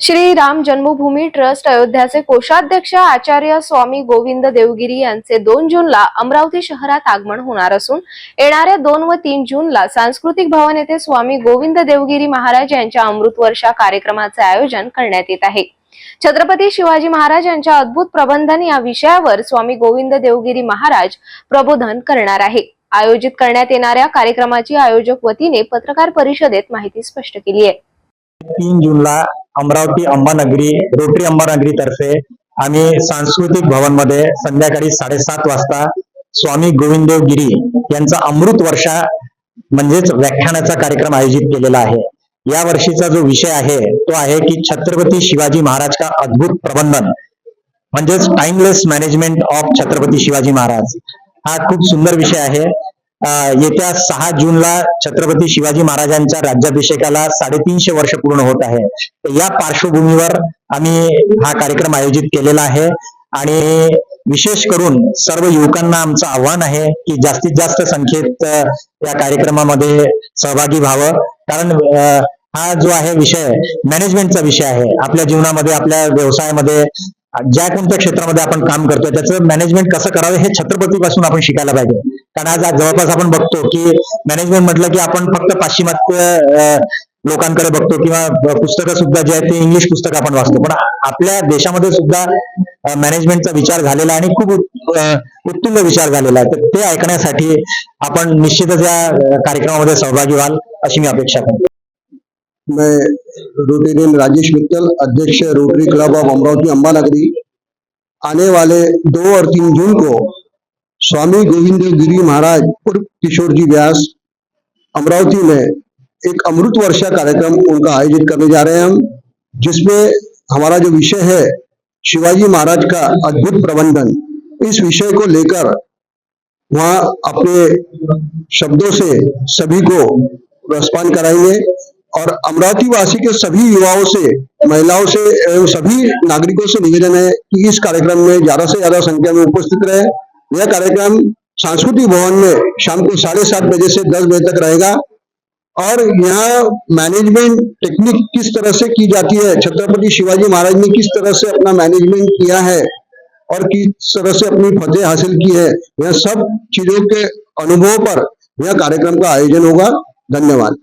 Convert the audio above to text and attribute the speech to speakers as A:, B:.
A: श्री राम जन्मभूमी trust अयोध्याचे कोषाध्यक्ष आचार्य स्वामी गोविंद देवगिरी यांचे दोन जूनला अमरावती शहरात आगमन होणार असून येणाऱ्या दोन व तीन जूनला सांस्कृतिक भवन येथे स्वामी गोविंद देवगिरी महाराज यांच्या अमृत वर्षा कार्यक्रमाचे आयोजन करण्यात येत आहे. छत्रपती शिवाजी महाराज यांच्या अद्भुत प्रबंधन या विषयावर स्वामी गोविंद देवगिरी महाराज प्रबोधन करणार आहे. आयोजित करण्यात येणाऱ्या कार्यक्रमाची आयोजक वतीने पत्रकार परिषदेत माहिती स्पष्ट केली आहे.
B: तीन जूनला अमरावती अंबानगरी रोटरी अंबानगरी तर्फे आम्ही सांस्कृतिक भवनमध्ये संध्याकाळी साडेसात वाजता स्वामी गोविंददेव गिरी यांचा अमृत वर्षा म्हणजेच व्याख्यानाचा कार्यक्रम आयोजित केलेला आहे. या वर्षीचा जो विषय आहे तो आहे की छत्रपती शिवाजी महाराज का अद्भुत प्रबंधन म्हणजेच timeless management of Chhatrapati Shivaji Maharaj. हा खूप सुंदर विषय आहे. येत्या सहा जूनला छत्रपती शिवाजी महाराजांच्या राज्याभिषेकाला साडेतीनशे वर्ष पूर्ण होत आहे. तर या पार्श्वभूमीवर आम्ही हा कार्यक्रम आयोजित केलेला आहे. आणि विशेष करून सर्व युवकांना आमचं आव्हान आहे की जास्तीत जास्त संख्येत या कार्यक्रमामध्ये सहभागी व्हावं. कारण हा जो आहे विषय मॅनेजमेंटचा विषय आहे. आपल्या जीवनामध्ये आपल्या व्यवसायामध्ये ज्या कोणत्या क्षेत्रामध्ये आपण काम करतोय त्याचं मॅनेजमेंट कसं करावं हे छत्रपतीपासून आपण शिकायला पाहिजे. कारण आज जवळपास आपण बघतो की मॅनेजमेंट म्हटलं की आपण फक्त पाश्चिमात्य लोकांकडे बघतो किंवा पुस्तकं सुद्धा जे आहेत ते इंग्लिश पुस्तक आपण वाचतो. पण आपल्या देशामध्ये सुद्धा मॅनेजमेंटचा विचार झालेला आणि खूप उत्तुंग विचार झालेला आहे. तर ते ऐकण्यासाठी आपण निश्चितच या कार्यक्रमामध्ये सहभागी व्हाल अशी मी अपेक्षा करतो.
C: मैं रोटेरियन राजेश मित्तल अध्यक्ष Rotary Club of Amravati Ambanagari. आने वाले दो और तीन जून को स्वामी गोविंद गिरी महाराज, उर्फ़ किशोर जी व्यास, अमरावती में एक अमृत वर्षा कार्यक्रम उनका आयोजित करने जा रहे हैं हम, जिसमें हमारा जो विषय है, शिवाजी महाराज का अद्भुत प्रबंधन, इस विषय को लेकर वहाँ अपने शब्दों से सभी को रसपान कराएँगे और अमरावती वासी के सभी युवाओं से, महिलाओं से एवं सभी नागरिकों से निवेदन है कि इस कार्यक्रम में ज़्यादा से ज़्यादा संख्या में उपस्थित रहे। यह कार्यक्रम सांस्कृतिक भवन में शाम को साढ़े सात बजे से दस बजे तक रहेगा। और यहाँ मैनेजमेंट टेक्निक किस तरह से की जाती है? छत्रपति शिवाजी महाराज ने किस तरह से अपना मैनेजमेंट किया है और किस तरह से अपनी फतेह हासिल की है? यह सब चीज़ों के अनुभव पर यह कार्यक्रम का आयोजन होगा। धन्यवाद।